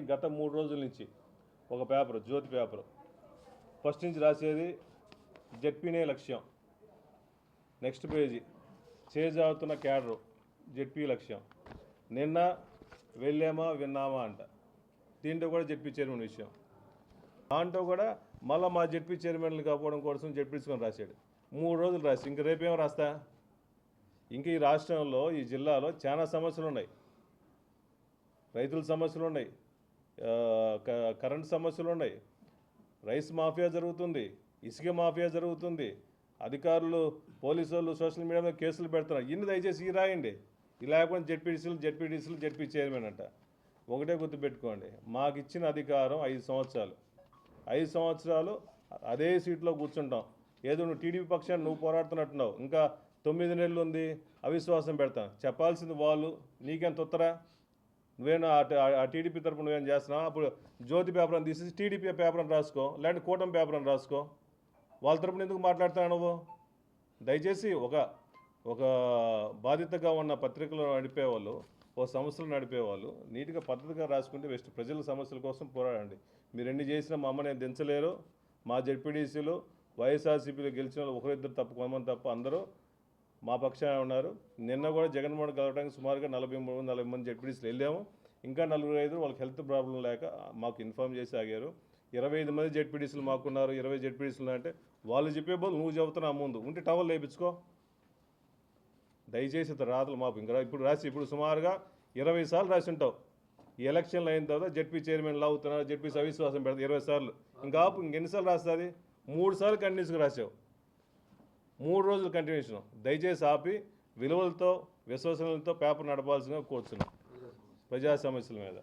కానీ గత మూడు రోజుల నుంచి ఒక పేపర్ జ్యోతి పేపర్. ఫస్ట్ నుంచి రాసేది జెడ్పీనే లక్ష్యం. నెక్స్ట్ పేజీ చేజారుతున్న క్యాడరు జెడ్పీ లక్ష్యం. నిన్న వెళ్ళామా విన్నామా అంట. దీంట్లో కూడా జెడ్పీ చైర్మన్ విషయం. దాంట్లో కూడా మళ్ళీ మా జెడ్పీ చైర్మన్లు కాకపోవడం కోసం జెడ్పీసుకొని రాశాడు. మూడు రోజులు రాసి ఇంక రేపేం రాస్తా? ఇంకా ఈ రాష్ట్రంలో ఈ జిల్లాలో చాలా సమస్యలు ఉన్నాయి రైతుల సమస్యలు ఉన్నాయి కరెంట్ సమస్యలు ఉన్నాయి. రైస్ మాఫియా జరుగుతుంది ఇసుక మాఫియా జరుగుతుంది అధికారులు పోలీసు వాళ్ళు సోషల్ మీడియా మీద కేసులు పెడుతున్నారు. ఇన్ని దయచేసి ఈ రాయండి. ఇలా లేకుండా జెడ్పీటీసీలు జెడ్పీటీసీలు జెడ్పీ చైర్మన్ అంట. ఒకటే గుర్తుపెట్టుకోండి మాకు ఇచ్చిన అధికారం ఐదు సంవత్సరాలు. ఐదు సంవత్సరాలు అదే సీట్లో కూర్చుంటాం. ఏదో నువ్వు టీడీపీ పక్షాన్ని నువ్వు పోరాడుతున్నట్టున్నావు. ఇంకా తొమ్మిది నెలలు ఉంది అవిశ్వాసం పెడతాను. చెప్పాల్సింది వాళ్ళు నీకెంత ఉత్తరా నువ్వేం ఆ టీడీపీ తరపు నువ్వేం చేస్తున్నావు? అప్పుడు జ్యోతి పేపర్ అని తీసేసి టీడీపీ పేపర్ అని రాసుకో. లేదంటే కూటమి పేపర్ అని రాసుకో. వాళ్ళ తరపున ఎందుకు మాట్లాడుతున్నావు నువ్వు? దయచేసి ఒక ఒక బాధ్యతగా ఉన్న పత్రికలు నడిపేవాళ్ళు ఓ సంస్థలు నడిపేవాళ్ళు నీట్గా పద్ధతిగా రాసుకుంటే బెస్ట్ ప్రజల సమస్యల కోసం పోరాడండి. మీరు ఎన్ని చేసినా మా అమ్మ నేను దించలేరు. మా జడ్పీడీసీలు వైఎస్ఆర్సీపీలో గెలిచిన వాళ్ళు ఒకరిద్దరు తప్ప కొంతమంది తప్ప అందరూ మా పక్షాన ఉన్నారు. నిన్న కూడా జగన్మోహన్ కలవడానికి సుమారుగా నలభై మూడు నలభై మంది జడ్పీడీసీలు వెళ్ళాము. ఇంకా నలుగురు ఐదు వాళ్ళకి హెల్త్ ప్రాబ్లం లేక మాకు ఇన్ఫామ్ చేసి ఆగారు. ఇరవై ఐదు మంది జడ్పీడీసీలు మాకున్నారు. ఇరవై జడ్పీడీసీలు అంటే వాళ్ళు చెప్పే బదులు నువ్వు చెబుతున్నా ముందు. ఉంటే టవల్ లేపించుకో దయచేసి ఇతర రాతలు మాకు ఇంకా ఇప్పుడు రాసి ఇప్పుడు సుమారుగా ఇరవై సార్లు రాసి ఉంటావు. ఈ ఎలక్షన్లు అయిన తర్వాత జడ్పీ చైర్మన్ అవుతున్నారు జడ్పీ అవిశ్వాసం పెడతారు ఇరవై సార్లు. ఇంకా ఇంకెన్నిసార్లు రాస్తుంది? మూడు సార్లు కంటిన్యూస్గా రాసావు. మూడు రోజులు కంటిన్యూషన్ దయచేసి ఆపి విలువలతో విశ్వసనలతో పేపర్ నడపాల్సిందిగా కోరుతున్నాం ప్రజా సమస్యల మీద.